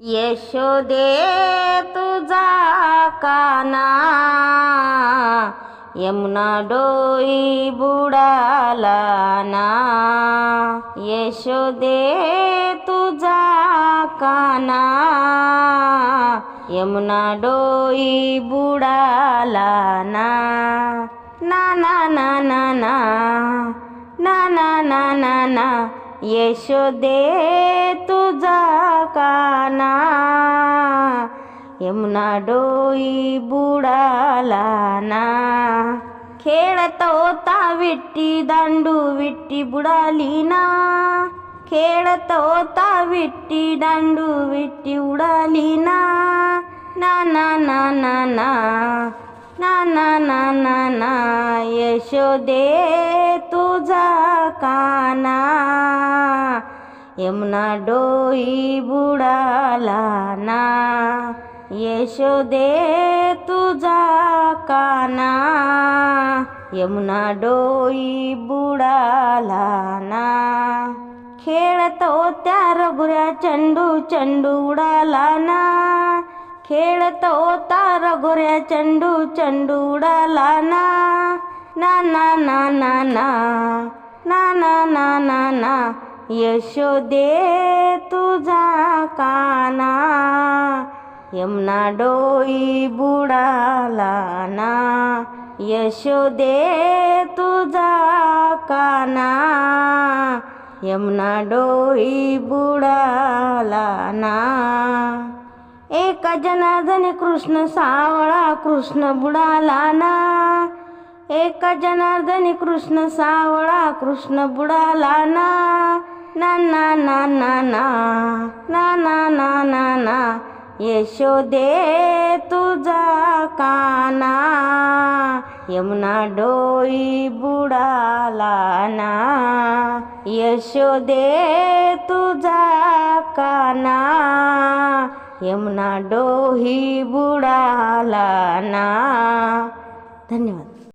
यशोदे तुझा काना. यमुना डोई बुडाला ना. यशोदे तुझा काना. यमुना डोई बुडाला ना. ना ना ना ना ना. ना ना ना ना ना. यशोदे तुझा काना यमुना डोई बुडाला ना खेळत होता विट्टी दांडू विट्टी बुडाली ना खेळत होता विट्टी दांडू विट्टी उडाली ना ना ना ना ना ना ना ना ना ना ना यशोदे तुझा काना. यमुना डोई बुडाला ना. यशोदे तुझा काना. यमुना डोई बुडाला ना. खेळत होत्या रघुऱ्या चंडू चंडू उडाला ना. खेळत होता रघोऱ्या चंडू चंडू उडाला ना. ना ना ना ना ना. ना ना ना ना ना. यशोदे तुझा काना. यमुना डोई बुडाला ना. यशोदे तुझा काना. यमुना डोई बुडाला ना. एका जनार्दनी कृष्ण सावळा कृष्ण बुडाला ना एका जनार्दनी कृष्ण सावळा कृष्ण बुडाला ना ना ना ना ना ना ना ना ना ना. ना यशोदे तुझा काना. यमुना डोई बुडाला ना यशोदे तुझा काना. यमुना डोही बुडाला ना. धन्यवाद.